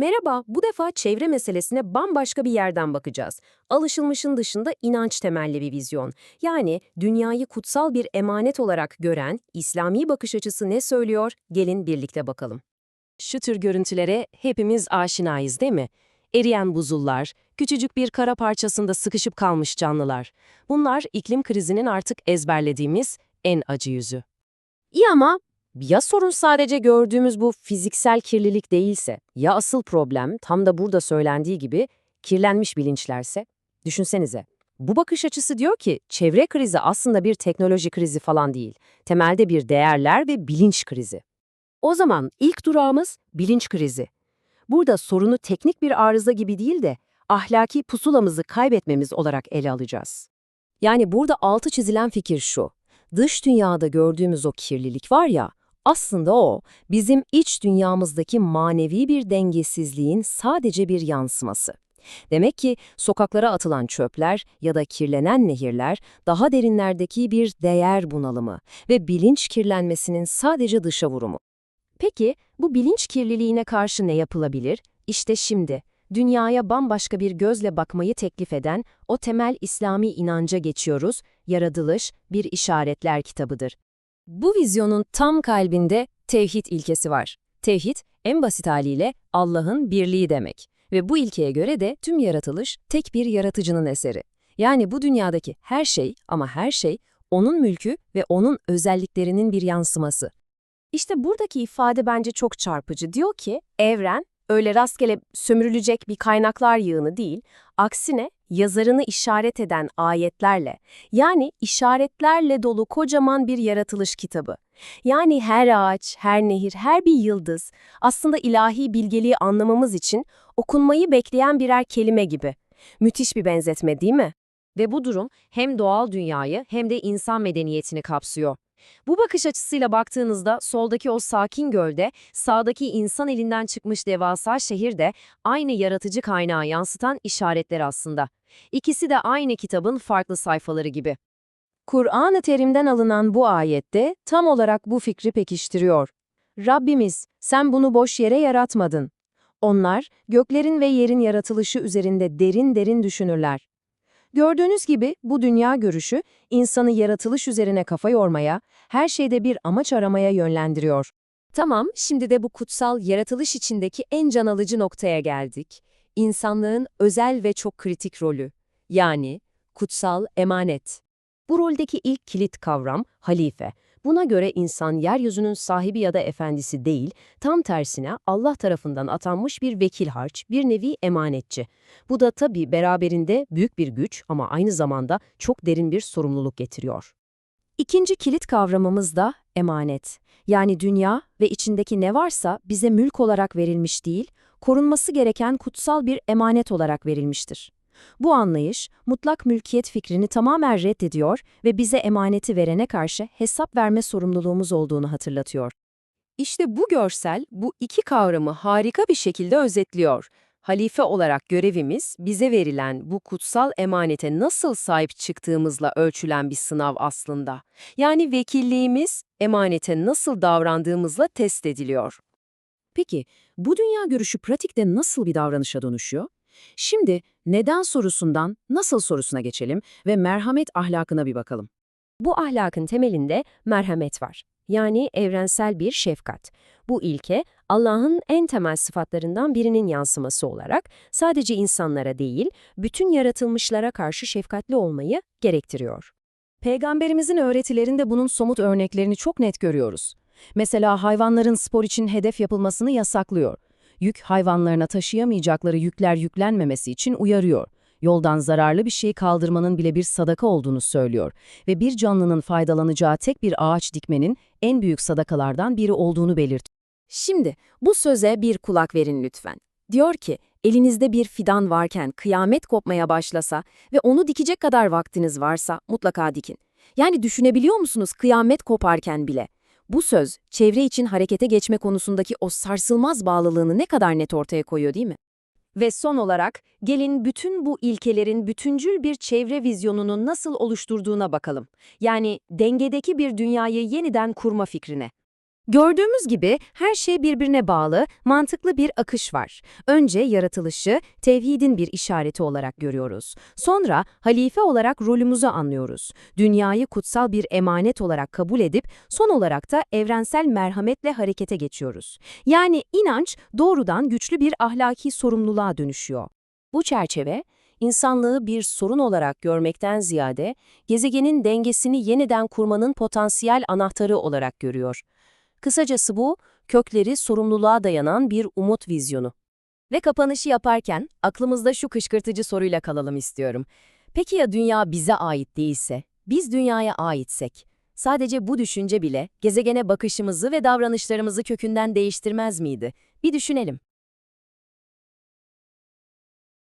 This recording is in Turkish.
Merhaba, bu defa çevre meselesine bambaşka bir yerden bakacağız. Alışılmışın dışında inanç temelli bir vizyon. Yani dünyayı kutsal bir emanet olarak gören İslami bakış açısı ne söylüyor? Gelin birlikte bakalım. Şu tür görüntülere hepimiz aşinayız değil mi? Eriyen buzullar, küçücük bir kara parçasında sıkışıp kalmış canlılar. Bunlar iklim krizinin artık ezberlediğimiz en acı yüzü. İyi ama ya sorun sadece gördüğümüz bu fiziksel kirlilik değilse, ya asıl problem tam da burada söylendiği gibi kirlenmiş bilinçlerse? Düşünsenize. Bu bakış açısı diyor ki çevre krizi aslında bir teknoloji krizi falan değil. Temelde bir değerler ve bilinç krizi. O zaman ilk durağımız bilinç krizi. Burada sorunu teknik bir arıza gibi değil de ahlaki pusulamızı kaybetmemiz olarak ele alacağız. Yani burada altı çizilen fikir şu. Dış dünyada gördüğümüz o kirlilik var ya, aslında o, bizim iç dünyamızdaki manevi bir dengesizliğin sadece bir yansıması. Demek ki sokaklara atılan çöpler ya da kirlenen nehirler daha derinlerdeki bir değer bunalımı ve bilinç kirlenmesinin sadece dışa vurumu. Peki bu bilinç kirliliğine karşı ne yapılabilir? İşte şimdi dünyaya bambaşka bir gözle bakmayı teklif eden o temel İslami inanca geçiyoruz. Yaratılış bir işaretler kitabıdır. Bu vizyonun tam kalbinde tevhid ilkesi var. Tevhid, en basit haliyle Allah'ın birliği demek. Ve bu ilkeye göre de tüm yaratılış tek bir yaratıcının eseri. Yani bu dünyadaki her şey ama her şey onun mülkü ve onun özelliklerinin bir yansıması. İşte buradaki ifade bence çok çarpıcı. Diyor ki, evren öyle rastgele sömürülecek bir kaynaklar yığını değil, aksine yazarını işaret eden ayetlerle, yani işaretlerle dolu kocaman bir yaratılış kitabı. Yani her ağaç, her nehir, her bir yıldız aslında ilahi bilgeliği anlamamız için okunmayı bekleyen birer kelime gibi. Müthiş bir benzetme değil mi? Ve bu durum hem doğal dünyayı hem de insan medeniyetini kapsıyor. Bu bakış açısıyla baktığınızda soldaki o sakin gölde, sağdaki insan elinden çıkmış devasa şehirde aynı yaratıcı kaynağı yansıtan işaretler aslında. İkisi de aynı kitabın farklı sayfaları gibi. Kur'an-ı Kerim'den alınan bu ayette tam olarak bu fikri pekiştiriyor. Rabbimiz, sen bunu boş yere yaratmadın. Onlar, göklerin ve yerin yaratılışı üzerinde derin derin düşünürler. Gördüğünüz gibi bu dünya görüşü insanı yaratılış üzerine kafa yormaya, her şeyde bir amaç aramaya yönlendiriyor. Tamam, şimdi de bu kutsal yaratılış içindeki en can alıcı noktaya geldik. İnsanlığın özel ve çok kritik rolü. Yani kutsal emanet. Bu roldeki ilk kilit kavram halife. Buna göre insan yeryüzünün sahibi ya da efendisi değil, tam tersine Allah tarafından atanmış bir vekil harç, bir nevi emanetçi. Bu da tabii beraberinde büyük bir güç ama aynı zamanda çok derin bir sorumluluk getiriyor. İkinci kilit kavramımız da emanet. Yani dünya ve içindeki ne varsa bize mülk olarak verilmiş değil, korunması gereken kutsal bir emanet olarak verilmiştir. Bu anlayış, mutlak mülkiyet fikrini tamamen reddediyor ve bize emaneti verene karşı hesap verme sorumluluğumuz olduğunu hatırlatıyor. İşte bu görsel, bu iki kavramı harika bir şekilde özetliyor. Halife olarak görevimiz, bize verilen bu kutsal emanete nasıl sahip çıktığımızla ölçülen bir sınav aslında. Yani vekilliğimiz, emanete nasıl davrandığımızla test ediliyor. Peki, bu dünya görüşü pratikte nasıl bir davranışa dönüşüyor? Şimdi neden sorusundan nasıl sorusuna geçelim ve merhamet ahlakına bir bakalım. Bu ahlakın temelinde merhamet var. Yani evrensel bir şefkat. Bu ilke Allah'ın en temel sıfatlarından birinin yansıması olarak sadece insanlara değil, bütün yaratılmışlara karşı şefkatli olmayı gerektiriyor. Peygamberimizin öğretilerinde bunun somut örneklerini çok net görüyoruz. Mesela hayvanların spor için hedef yapılmasını yasaklıyor yük hayvanlarına taşıyamayacakları yükler yüklenmemesi için uyarıyor. Yoldan zararlı bir şeyi kaldırmanın bile bir sadaka olduğunu söylüyor ve bir canlının faydalanacağı tek bir ağaç dikmenin en büyük sadakalardan biri olduğunu belirtiyor. Şimdi bu söze bir kulak verin lütfen. Diyor ki, elinizde bir fidan varken kıyamet kopmaya başlasa ve onu dikecek kadar vaktiniz varsa mutlaka dikin. Yani düşünebiliyor musunuz kıyamet koparken bile? Bu söz, çevre için harekete geçme konusundaki o sarsılmaz bağlılığını ne kadar net ortaya koyuyor değil mi? Ve son olarak, gelin bütün bu ilkelerin bütüncül bir çevre vizyonunu nasıl oluşturduğuna bakalım. Yani dengedeki bir dünyayı yeniden kurma fikrine. Gördüğümüz gibi her şey birbirine bağlı, mantıklı bir akış var. Önce yaratılışı tevhidin bir işareti olarak görüyoruz. Sonra halife olarak rolümüzü anlıyoruz. Dünyayı kutsal bir emanet olarak kabul edip son olarak da evrensel merhametle harekete geçiyoruz. Yani inanç doğrudan güçlü bir ahlaki sorumluluğa dönüşüyor. Bu çerçeve, insanlığı bir sorun olarak görmekten ziyade, gezegenin dengesini yeniden kurmanın potansiyel anahtarı olarak görüyor. Kısacası bu, kökleri sorumluluğa dayanan bir umut vizyonu. Ve kapanışı yaparken aklımızda şu kışkırtıcı soruyla kalalım istiyorum. Peki ya dünya bize ait değilse, biz dünyaya aitsek? Sadece bu düşünce bile gezegene bakışımızı ve davranışlarımızı kökünden değiştirmez miydi? Bir düşünelim.